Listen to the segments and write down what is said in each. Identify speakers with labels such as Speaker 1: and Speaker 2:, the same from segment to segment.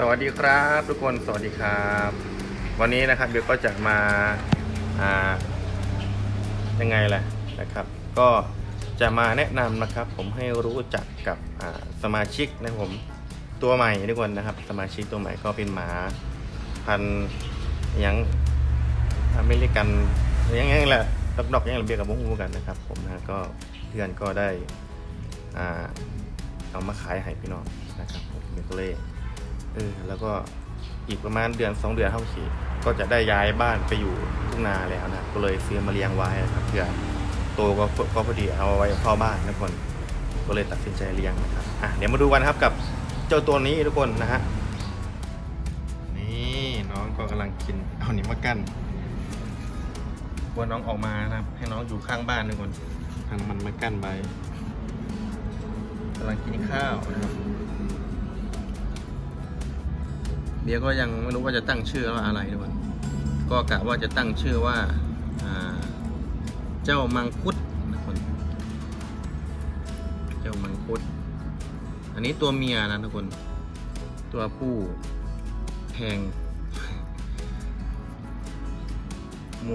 Speaker 1: สวัสดีครับทุกคนสวัสดีครับ วันนี้นะครับเบลก็จะมาอ่ายังไงแหละนะครับ ก็จะมาแนะนำนะครับ ผมให้รู้จักกับอ่าสมาชิกนะผมตัวใหม่ทุกคนนะครับ สมาชิกตัวใหม่ก็เป็นหมาพันยังอเมริกันยังยังแหละดอกดอกยังเบียกับบุ้งหูกันนะครับ ผมนะก็เพื่อนก็ได้อ่าเอามาขายให้พี่น้องนะครับผมเบลก็เลย ออแล้วก็อีกประมาณเดือนสองเดือนเท่าขี่ก็จะได้ย้ายบ้านไปอยู่ทุ่งนาแล้วนะก็เลยซื้อมาเลี้ยงไว้นะครับเพื่อโตก็ก็พอดีเอาไว้เข้าบ้านนะทุกคนก็เลยตัดสินใจเลี้ยงนะครับอะเดี๋ยวมาดูกันครับกับเจ้าตัวนี้ทุกคนนะฮะนี่น้องก็กำลังกินเอานี้มากั้นกลัวน้องออกมานะครับ ให้น้องอยู่ข้างบ้านทุกคนทางมันมากั้นไว้กำลังกินข้าวนะครับ เดี๋ยวก็ยังไม่รู้ว่าจะตั้งชื่อว่าอะไรด้วยก็กะว่าจะตั้งชื่อว่าเจ้ามังคุดนะคนเจ้ามังคุด อันนี้ตัวเมียนะทุกคน ตัวผู้แพงโม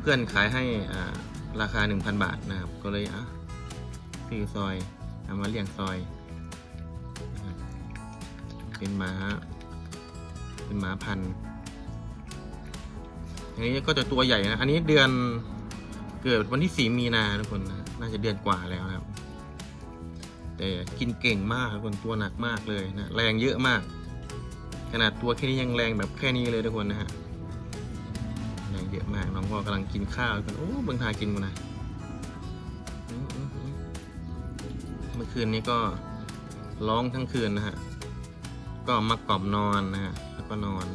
Speaker 1: เพื่อนขายให้อ่าราคา 1,000 บาทนะครับ ก็เลยอะซื้อซอยเอามาเลี้ยงซอย เป็นหมา เป็นหมาพันธุ์อันนี้ก็จะตัวใหญ่นะ อันนี้เดือนเกิดวันที่สี่มีนาทุกคนนะน่าจะเดือนกว่าแล้วนะครับ แต่กินเก่งมากทุกคนตัวหนักมากเลยนะแรงเยอะมาก ขนาดตัวแค่นี้ยังแรงแบบแค่นี้เลยทุกคนนะฮะแรงเยอะมากน้องก็กำลังกินข้าวกันโอ้เบิ่งทากินกูนะเมื่อคืนนี้ก็ร้องทั้งคืนนะฮะ ก็มากล่อมนอนนะฮะแล้วก็นอน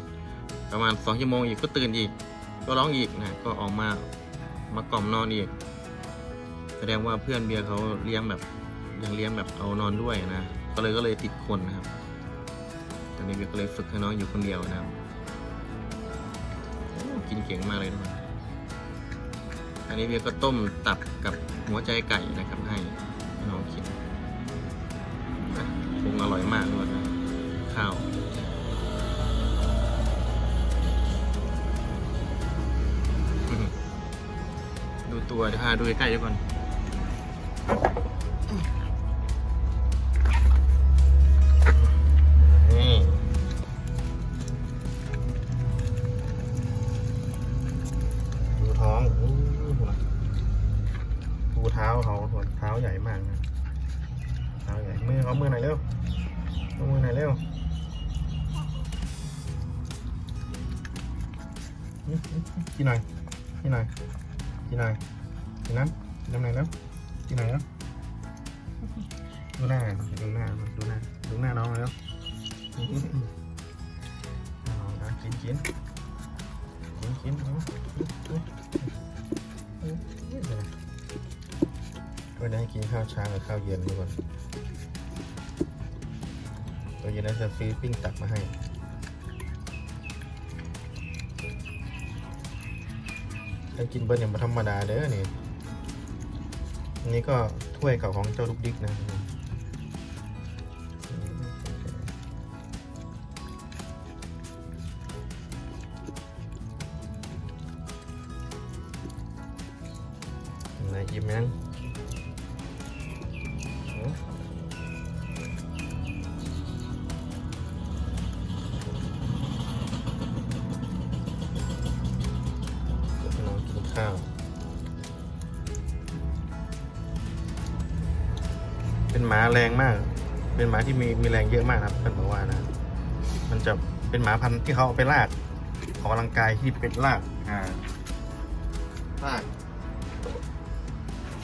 Speaker 1: ประมาณสองชั่วโมงอีกก็ตื่นอีก ก็ร้องอีกนะก็ออกมามากล่อมนอนอีก แสดงว่าเพื่อนเบียร์เขาเลี้ยงแบบยังเลี้ยงแบบเอานอนด้วยนะก็เลยก็เลยติดคนนะครับตอนนี้เบียร์ก็เลยฝึกให้น้องอยู่คนเดียวนะครับกินเก่งมากเลยทุกคนอันนี้เบียร์ก็ต้มตับกับหัวใจไก่นะครับให้น้องกินปรุงอร่อยมากเลยนะ ข้าวดูตัวเดี๋ยวพาดูใกล้ๆดีก่อนนี่ดูท้องดูเท้าเขาเท้าใหญ่มากนะเท้าใหญ่มือเขามือไหนเร็วมือไหนเร็ว กินหน่อยกินหน่อยกินหน่อยกินน้ำกินน้ำไหนอยแล้วกินหน่อยแล้วดูหน้าดูหน้าดูหน้าดูหน้าน้องแล้วกินกินกินกินเอาก็ได้กินข้าวเช้ากับข้าวเย็นดีกว่าตัวเย็นน่าจะซื้อปิ้งตักมาให้ ถ้ากินเบิร์นอย่างธรรมดาเด้อนี่อันนี้ก็ถ้วยเก่าของเจ้าลูกดิ๊กนะนายยิ้มยัง ข้าวเป็นหมาแรงมาก เป็นหมาที่มีมีแรงเยอะมากครับท่านบอกว่านะ มันจะเป็นหมาพันธุ์ที่เขาเอาไปลากออกกำลังกายที่เป็นลากอ่าลาก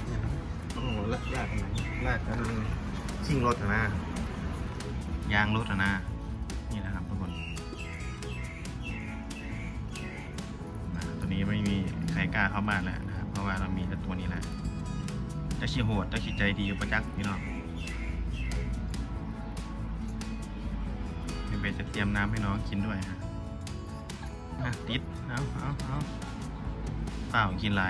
Speaker 1: เนี่ยนะโอ้โหลากลากอันไหนลากอันชิ่งรถอะนะยางรถอะนะนี่นะครับทุกคนนะตัวนี้ไม่มีใคร กล้าเข้าบ้านแล้วนะครับ เพราะว่าเรามีแต่ตัวนี้แหละจะขี้โหดจะขี้ใจดีอยู่ประจักษ์พี่น้องเดี๋ยวเบจะเตรียมน้ำให้น้องกินด้วยฮะติด เอาเอาเอาเปล่ากินไร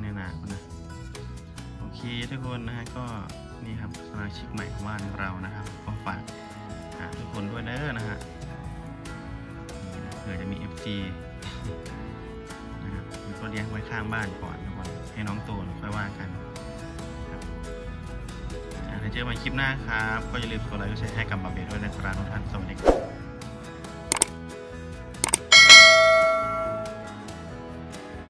Speaker 1: เนี่ยนะนะโอเคทุกคนนะฮะก็นี่ครับสมาชิกใหม่ของบ้านเรานะครับก็ฝาก หาทุกคนด้วยเด้อนะฮะนี่นะเผื่อจะมี FG นะครับมันก็เลี้ยงไว้ข้างบ้านก่อนทุกคนให้น้องโตแล้วค่อยว่ากันถ้าเจอกันใหม่คลิปหน้าครับ ก็อย่าลืมกดไลค์กดแชร์ให้กับบาเบด้วยนะครับทุกท่านสวัสดีครับ